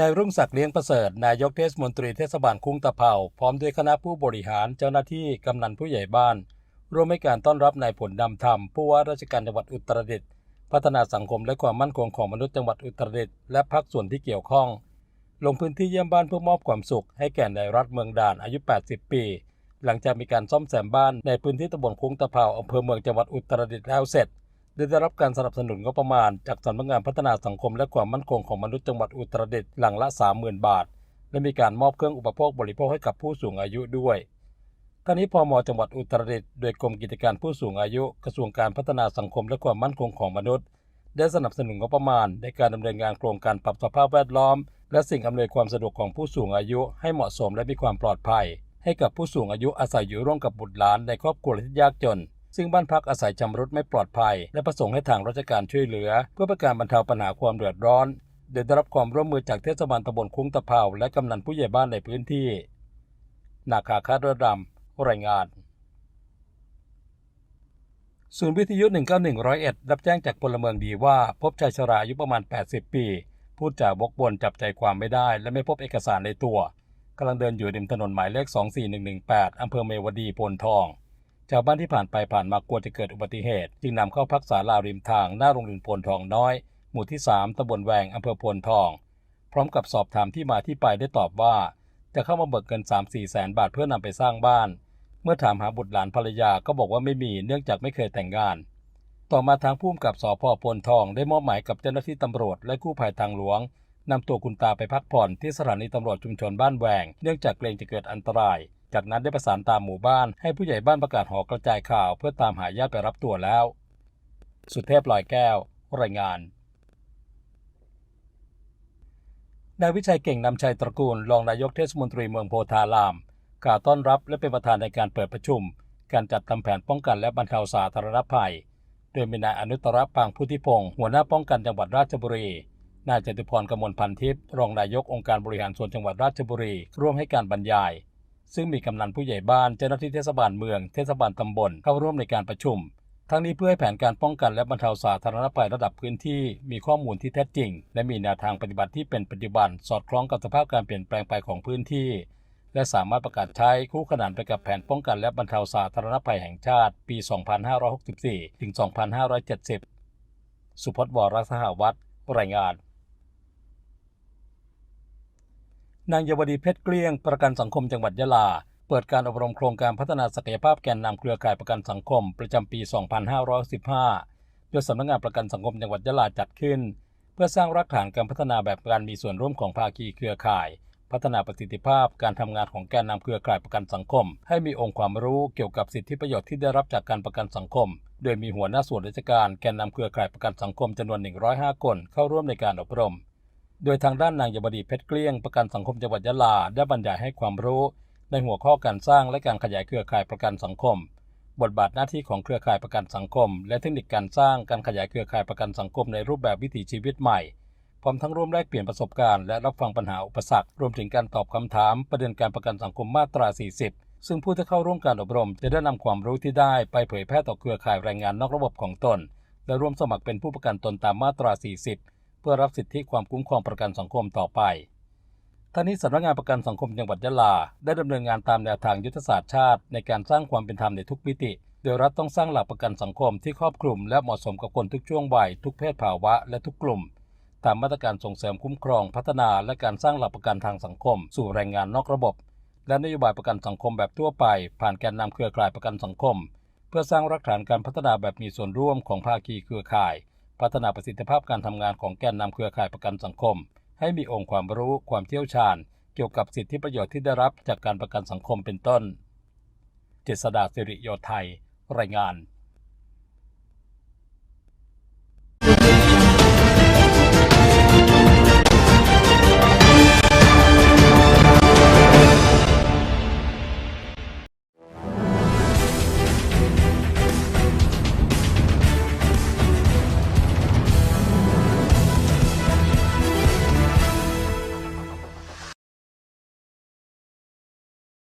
นายรุ่งศักดิ์เลี้ยงประเสริฐ นายกเทศมนตรีเทศบาลคุ้งตะเภาพร้อมด้วยคณะผู้บริหารเจ้าหน้าที่กำนันผู้ใหญ่บ้าน ร่วมให้การต้อนรับนายผลดำธรรมผู้ว่าราชการจังหวัดอุตรดิตถ์พัฒนาสังคมและความมั่นคงของมนุษย์จังหวัดอุตรดิตถ์และภาคส่วนที่เกี่ยวข้อง ลงพื้นที่เยี่ยมบ้านเพื่อมอบความสุข ให้แก่นายรัฐเมืองด่านอายุ 80 ปี หลังจากมีการซ่อมแซมบ้านในพื้นที่ตำบลคุ้งตะเภาอำเภอเมืองจังหวัดอุตรดิตถ์แล้วเสร็จ ได้รับการสนับสนุนงบประมาณ จากสำนักงานพัฒนาสังคมและความมั่นคงของมนุษย์จังหวัดอุตรดิตถ์หลังละ 30,000 บาท และมีการมอบเครื่องอุปโภคบริโภคให้กับผู้สูงอายุด้วยท่านี้พมจังหวัดอุตรดิตถ์โดยกรมกิจการผู้สูงอายุกระทรวงการพัฒนาสังคมและความมั่นคงของมนุษย์ ได้สนับสนุนงบประมาณ ในการดำเนินงานโครงการปรับสภาพแวดล้อม และสิ่งอำนวยความสะดวกของผู้สูงอายุ ให้เหมาะสมและมีความปลอดภัย ให้กับผู้สูงอายุอาศัยอยู่ร่วมกับบุตรหลานในครอบครัวที่ยากจน ซึ่งบ้านพักอาศัยชำรุดไม่ปลอดภัย และประสงค์ให้ทางราชการช่วยเหลือ เพื่อเป็นการบรรเทาปัญหาความเดือดร้อนโดยได้รับความร่วมมือจากเทศบาลตำบลคุ้งตะเภาและกำนันผู้ใหญ่บ้านในพื้นที่ นาคาคาดรดำรายงาน ศูนย์วิทยุ 191ร้อยเอ็ดรับแจ้งจากพลเมืองดีว่า พบชายชราอายุประมาณ 80 ปี พูดจาวกวนจับใจความไม่ได้ และไม่พบเอกสารในตัวกำลังเดินอยู่ริมถนนหมายเลข 24118 อำเภอเมวดีโพนทอง ชาวบ้านที่ผ่านไปผ่านมากลัวจะเกิดอุบัติเหตุ จึงนำเข้าพักษาลาริมทางหน้าโรงเรียนพนทองน้อย หมู่ที่ 3ตำบลแวงอำเภอพนทอง พร้อมกับสอบถามที่มาที่ไปได้ตอบว่า จะเข้ามาเบิกเงิน 3-4แสนบาทเพื่อนำไปสร้างบ้าน เมื่อถามหาบุตรหลานภรรยาก็บอกว่าไม่มีเนื่องจากไม่เคยแต่งงาน ต่อมาทางผู้กำกับสพพนทองได้มอบหมายกับเจ้าหน้าที่ตำรวจและกู้ภัยทางหลวงนำตัวคุณตาไปพักผ่อนที่สถานีตำรวจชุมชนบ้านแหวง เนื่องจากเกรงจะเกิดอันตราย จากนั้นได้ประสานตามหมู่บ้าน ให้ผู้ใหญ่บ้านประกาศหอกระจายข่าว เพื่อตามหาญาติไปรับตัวแล้ว สุเทพลอยแก้ว รายงานนายวิชัยเก่งนำชัยตระกูลรองนายกเทศมนตรีเมืองโพธาราม กล่าวต้อนรับและเป็นประธานในการเปิดประชุม การจัดทำแผนป้องกันและบรรเทาสาธารณภัย โดยมีนายอนุตรปางพุทธิพงศ์หัวหน้าป้องกันจังหวัดราชบุรี นายจตุพรกมลพันทิพย์รองนายกองค์การบริหารส่วนจังหวัดราชบุรี ร่วมให้การบรรยาย ซึ่งมีกำนันผู้ใหญ่บ้านเจ้าหน้าที่เทศบาลเมืองเทศบาลตำบลเข้าร่วมในการประชุม ทั้งนี้เพื่อให้แผนการป้องกันและบรรเทาสาธารณภัยระดับพื้นที่มีข้อมูลที่แท้จริง และมีแนวทางปฏิบัติที่เป็นปัจจุบันสอดคล้องกับสภาพการเปลี่ยนแปลงไปของพื้นที่ และสามารถประกาศใช้คู่ขนานไปกับแผนป้องกันและบรรเทาสาธารณภัยแห่งชาติ ปี 2564 ถึง 2570 สุพจน์วรสหวัตรรายงาน นางเยาวดีเพชรเกลี้ยงประกันสังคมจังหวัดยะลา เปิดการอบรมโครงการพัฒนาศักยภาพแกนนำเครือข่ายประกันสังคม ประจำปี 2515 โดยสำนักงานประกันสังคมจังหวัดยะลาจัดขึ้น เพื่อสร้างรากฐานการพัฒนาแบบการมีส่วนร่วมของภาคีเครือข่าย พัฒนาประสิทธิภาพการทำงานของแกนนำเครือข่ายประกันสังคม ให้มีองค์ความรู้เกี่ยวกับสิทธิประโยชน์ที่ได้รับจากการประกันสังคม โดยมีหัวหน้าส่วนราชการแกนนำเครือข่ายประกันสังคมจำนวน 105 คนเข้าร่วมในการอบรม โดยทางด้านนางยบดีเพชรเกลี้ยงประกันสังคมจังหวัดยะลาได้บรรยายให้ความรู้ ในหัวข้อการสร้างและการขยายเครือข่ายประกันสังคม บทบาทหน้าที่ของเครือข่ายประกันสังคม และเทคนิคการสร้างการขยายเครือข่ายประกันสังคมในรูปแบบวิถีชีวิตใหม่ พร้อมทั้งร่วมแลกเปลี่ยนประสบการณ์และรับฟังปัญหาอุปสรรครวมถึงการตอบคำถาม ประเด็นการประกันสังคมมาตรา 40 ซึ่งผู้ที่เข้าร่วมการอบรม จะได้นำความรู้ที่ได้ไปเผยแพร่ต่อเครือข่ายแรงงานนอกระบบของตน และร่วมสมัครเป็นผู้ประกันตนตามมาตรา 40 พื่อรับสิทธิความคุ้มครองประกันสังคมต่อไปท่านี้สำนักงานประกันสังคมจังหวัดยะลา ได้ดำเนินงานตามแนวทางยุทธศาสตร์ชาติ ในการสร้างความเป็นธรรมในทุกมิติ โดยรัฐต้องสร้างหลักประกันสังคมที่ครอบคลุม และเหมาะสมกับคนทุกช่วงวัยทุกเพศภาวะและทุกกลุ่ม ตามมาตรการส่งเสริมคุ้มครอง พัฒนา และการสร้างหลักประกันทางสังคม สู่แรงงานนอกระบบ และนโยบายประกันสังคมแบบทั่วไป ผ่านแกนนำเครือข่ายประกันสังคม เพื่อสร้างรากฐานการพัฒนาแบบมีส่วนร่วมของภาคีเครือข่าย พัฒนาประสิทธิภาพการทำงานของแกนนำเครือข่ายประกันสังคม ให้มีองค์ความรู้ความเชี่ยวชาญ เกี่ยวกับสิทธิประโยชน์ที่ได้รับจากการประกันสังคมเป็นต้น เจษดาสิริโยไทย รายงาน